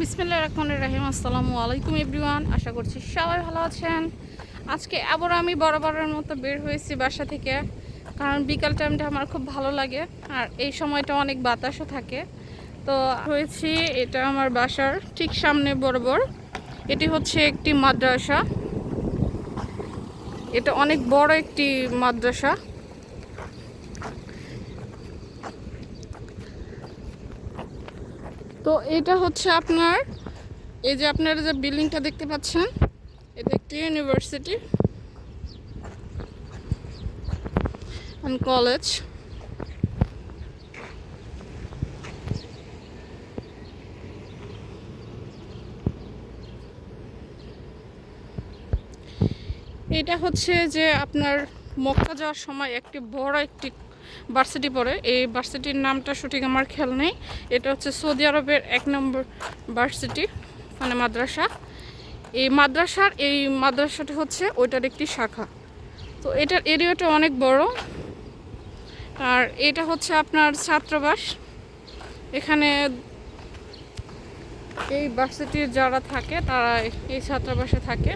বিসমিল্লা রহমান রাহিম, আসসালামু আলাইকুম এভরিওয়ান, আশা করছি সবাই ভালো আছেন। আজকে আবার আমি বরাবরের মতো বের হয়েছি বাসা থেকে, কারণ বিকাল টাইমটা আমার খুব ভালো লাগে, আর এই সময়টা অনেক বাতাসও থাকে। তো হয়েছি, এটা আমার বাসার ঠিক সামনে বরাবর, এটি হচ্ছে একটি মাদ্রাসা। এটা অনেক বড় একটি মাদ্রাসা। তো এটা হচ্ছে আপনার, এই যে আপনারা যে বিল্ডিংটা দেখতে পাচ্ছেন, এটা একটি ইউনিভার্সিটি অ্যান্ড কলেজ এটা হচ্ছে যে আপনার মক্কা যাওয়ার সময় একটি বড় একটি ভার্সিটি পড়ে। এই ভার্সিটির নামটা সঠিক আমার খেয়াল নেই। এটা হচ্ছে সৌদি আরবের এক নম্বর ভার্সিটি মানে মাদ্রাসা। এই মাদ্রাসার, এই মাদ্রাসাটি হচ্ছে ওইটার একটি শাখা। তো এটার এরিয়াটা অনেক বড়। আর এটা হচ্ছে আপনার ছাত্রাবাস। এখানে এই ভার্সিটির যারা থাকে, তারা এই ছাত্রাবাসে থাকে।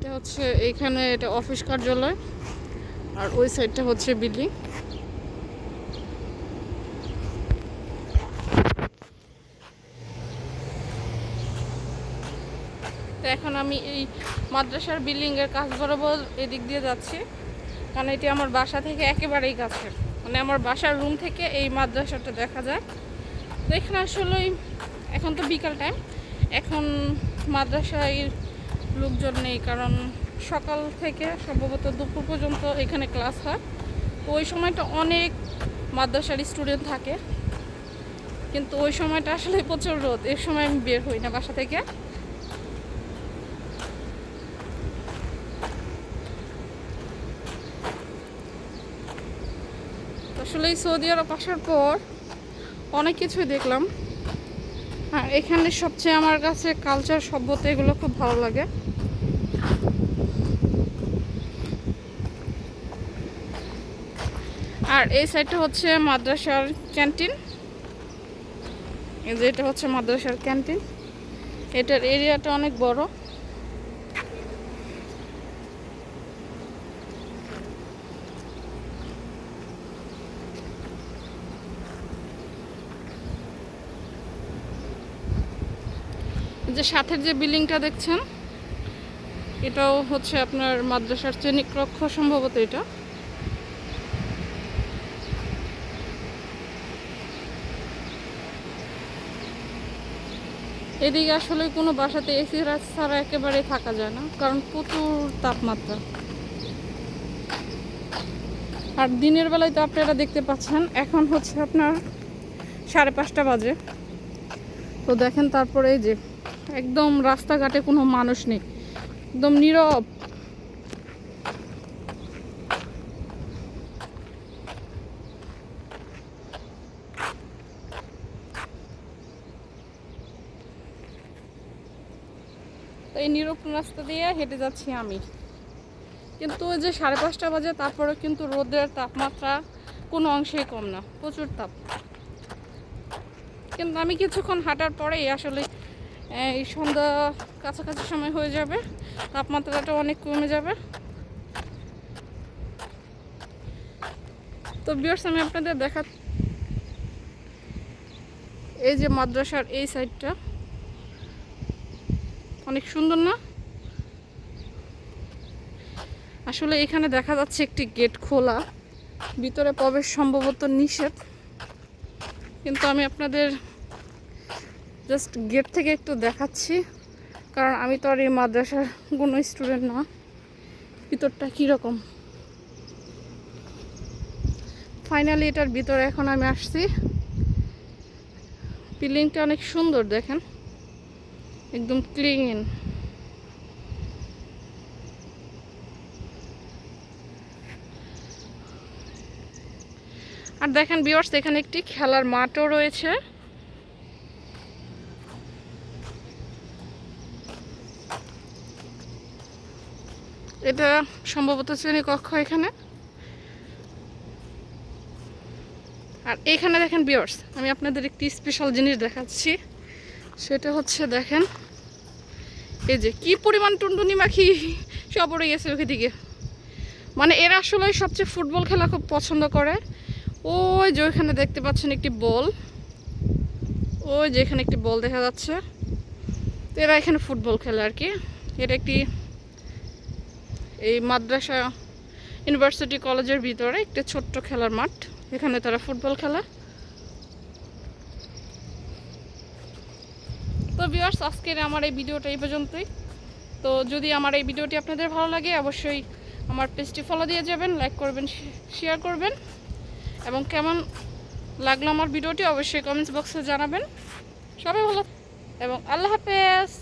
এটা হচ্ছে এইখানে এটা অফিস কার্যালয়, আর ওই সাইডটা হচ্ছে বিল্ডিং। এখন আমি এই মাদ্রাসার বিল্ডিংয়ের কাজ বরাবর এদিক দিয়ে যাচ্ছি, কারণ এটি আমার বাসা থেকে একেবারেই কাছে মানে আমার বাসার রুম থেকে এই মাদ্রাসাটা দেখা যায়। তো এখানে আসলে এখন তো বিকাল টাইম এখন মাদ্রাসায় লোকজন নেই, কারণ সকাল থেকে সম্ভবত দুপুর পর্যন্ত এখানে ক্লাস হয়। ওই সময়টা অনেক মাদ্রাসার স্টুডেন্ট থাকে, কিন্তু ওই সময়টা আসলে প্রচুর রোদ এই সময় আমি বের হই না বাসা থেকে। আসলে এই সৌদি আরব আসার পর অনেক কিছুই দেখলাম। আর এখানে সবচেয়ে আমার কাছে কালচার সভ্যতা, এগুলো খুব ভালো লাগে। আর এই সাইডটা হচ্ছে মাদ্রাসার ক্যান্টিন এই যে এটা হচ্ছে মাদ্রাসার ক্যান্টিন এটার এরিয়াটা অনেক বড়। যে সাথের যে বিল্ডিংটা দেখছেন, এটাও হচ্ছে আপনার মাদ্রাসার কক্ষ সম্ভবত এটা। এদিকে আসলে কোনো বাসাতে এসি ছাড়া একেবারে থাকা যায় না, কারণ প্রচুর তাপমাত্রা। আর দিনের বেলায় তো আপনারা দেখতে পাচ্ছেন, এখন হচ্ছে আপনার সাড়ে পাঁচটা বাজে। তো দেখেন তারপরে এই যে একদম রাস্তাঘাটে কোনো মানুষ নেই। একদম নীরব। এই নীরব রাস্তা দিয়ে হেঁটে যাচ্ছি আমি। কিন্তু ওই যে সাড়ে পাঁচটা বাজে তারপরে কিন্তু রোদের তাপমাত্রা কোনো অংশেই কম না, প্রচুর তাপ। কিন্তু আমি কিছুক্ষণ হাঁটার পরেই আসলে এই সন্ধ্যা কাছাকাছি সময় হয়ে যাবে, তাপমাত্রাটা অনেক কমে যাবে। তো বিয়ার্স আমি আপনাদের দেখা এই যে মাদ্রাসার এই সাইডটা অনেক সুন্দর না? আসলে এখানে দেখা যাচ্ছে একটি গেট খোলা, ভিতরে প্রবেশ সম্ভবত নিষেধ। কিন্তু আমি আপনাদের জাস্ট গেট থেকে একটু দেখাচ্ছি। কারণ আমি তো আর এই মাদ্রাসার কোনো স্টুডেন্ট না। ভিতরটা কীরকম? ফাইনালি এটার ভিতরে এখন আমি আসছি। বিল্ডিংটা অনেক সুন্দর, দেখেন। একদম ক্লিন আর দেখেন বিয়ার্স এখানে একটি খেলার মাঠও রয়েছে। এটা সম্ভবত শ্রেণীকক্ষ এখানে। আর এখানে দেখেন বিয়ার্স আমি আপনাদের একটি স্পেশাল জিনিস দেখাচ্ছি। সেটা হচ্ছে দেখেন, এই যে কি পরিমাণ টুনটুনি মাখি সব উড়ে গেছে ওকে দিকে। মানে এরা আসলে সবচেয়ে ফুটবল খেলা খুব পছন্দ করে। ওই যে ওইখানে দেখতে পাচ্ছেন একটি বল। ওই যে এখানে একটি বল দেখা যাচ্ছে। তো এরা এখানে ফুটবল খেলে আর কি। এটা একটি এই মাদ্রাসা ইউনিভার্সিটি কলেজের ভিতরে একটি ছোট্ট খেলার মাঠ। এখানে তারা ফুটবল খেলা। তো ভিউয়ার্স আজকের আমার এই ভিডিওটা এই পর্যন্তই। তো যদি আমার এই ভিডিওটি আপনাদের ভালো লাগে, অবশ্যই আমার পেজটি ফলো দিয়ে যাবেন লাইক করবেন শেয়ার করবেন। এবং কেমন লাগল আমার ভিডিওটি, অবশ্যই কমেন্টস বক্সে জানাবেন। সবাই ভালো এবং আল্লাহ হাফেজ!